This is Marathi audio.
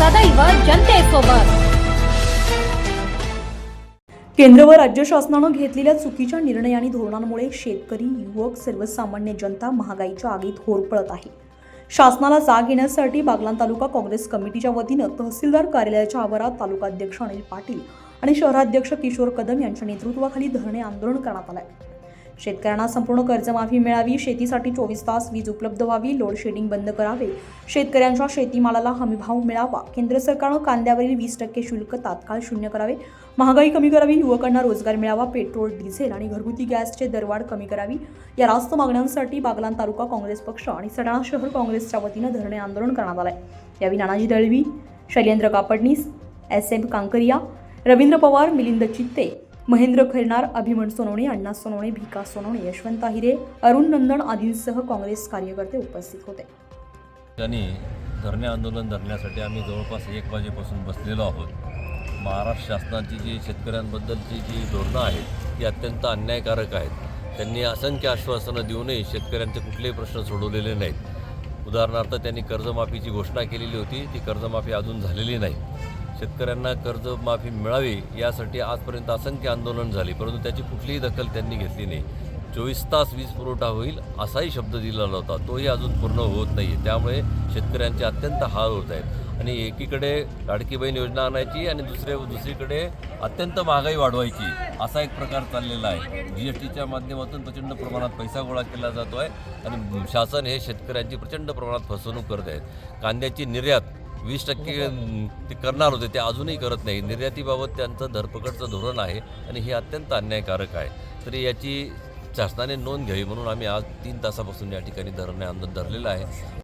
सदैव जनतेसोबत केंद्र व राज्य शासनानं घेतलेल्या चुकीच्या निर्णय आणि धोरणांमुळे शेतकरी युवक सर्वसामान्य जनता महागाईच्या आगीत होरपळत आहे. शासनाला जाग येण्यासाठी बागलान तालुका काँग्रेस कमिटीच्या वतीनं तहसीलदार कार्यालयाच्या आवारात तालुकाध्यक्ष अनिल पाटील आणि शहराध्यक्ष किशोर कदम यांच्या नेतृत्वाखाली धरणे आंदोलन करण्यात आलंय. शेतकऱ्यांना संपूर्ण कर्जमाफी मिळावी शेतीसाठी चोवीस तास वीज उपलब्ध व्हावी लोड शेडिंग बंद करावे. शेतकऱ्यांच्या शेतीमालाला हमीभाव मिळावा. केंद्र सरकारनं कांद्यावरील वीस टक्के शुल्क तात्काळ शून्य करावे. महागाई कमी करावी युवकांना रोजगार मिळावा पेट्रोल डिझेल आणि घरगुती गॅसचे दरवाढ कमी करावी. या रास्त मागण्यांसाठी बागलान तालुका काँग्रेस पक्ष आणि सडाणा शहर काँग्रेसच्या वतीनं धरणे आंदोलन करण्यात आलंय. यावेळी नानाजी दळवी शैलेंद्र कापडनीस एस एम कांकरिया रवींद्र पवार मिलिंद चित्ते. महेंद्र खैरनार अभिमन सोनवणे अण्णा सोनवणे भिका सोनवणे यशवंत आहिरे अरुण नंदन आदींसह काँग्रेस कार्यकर्ते उपस्थित होते. त्यांनी धरणे आंदोलन धरण्यासाठी आम्ही जवळपास एक वाजेपासून बसलेलो आहोत. महाराष्ट्र शासनाची जी शेतकऱ्यांबद्दलची जी धोरणं आहेत ती अत्यंत अन्यायकारक आहेत. त्यांनी असंख्य आश्वासनं देऊनही शेतकऱ्यांचे कुठलेही प्रश्न सोडवलेले नाहीत. उदाहरणार्थ त्यांनी कर्जमाफीची घोषणा केलेली होती ती कर्जमाफी अजून झालेली नाही. शेतकऱ्यांना कर्जमाफी मिळावी यासाठी आजपर्यंत असंख्य आंदोलन झाली परंतु त्याची कुठलीही दखल त्यांनी घेतली नाही. चोवीस तास वीज पुरवठा होईल असाही शब्द दिलेला होता तोही अजून पूर्ण होत नाही त्यामुळे शेतकऱ्यांचे अत्यंत हाल होत आहेत. आणि एकीकडे लाडकी बहीण योजना आणायची आणि दुसरे दुसरीकडे अत्यंत महागाई वाढवायची असा एक प्रकार चाललेला आहे. जी एस टीच्या माध्यमातून प्रचंड प्रमाणात पैसा गोळा केला जातो आहे आणि शासन हे शेतकऱ्यांची प्रचंड प्रमाणात फसवणूक करत आहेत कांद्याची निर्यात वीस टक्के ते करणार होते ते अजूनही करत नाही. निर्यातीबाबत त्यांचं धरपकडचं धोरण आहे आणि हे अत्यंत अन्यायकारक आहे. तरी याची शासनाने नोंद घ्यावी म्हणून आम्ही आज तीन तासापासून या ठिकाणी धरणे आंदोलन धरलेलं आहे.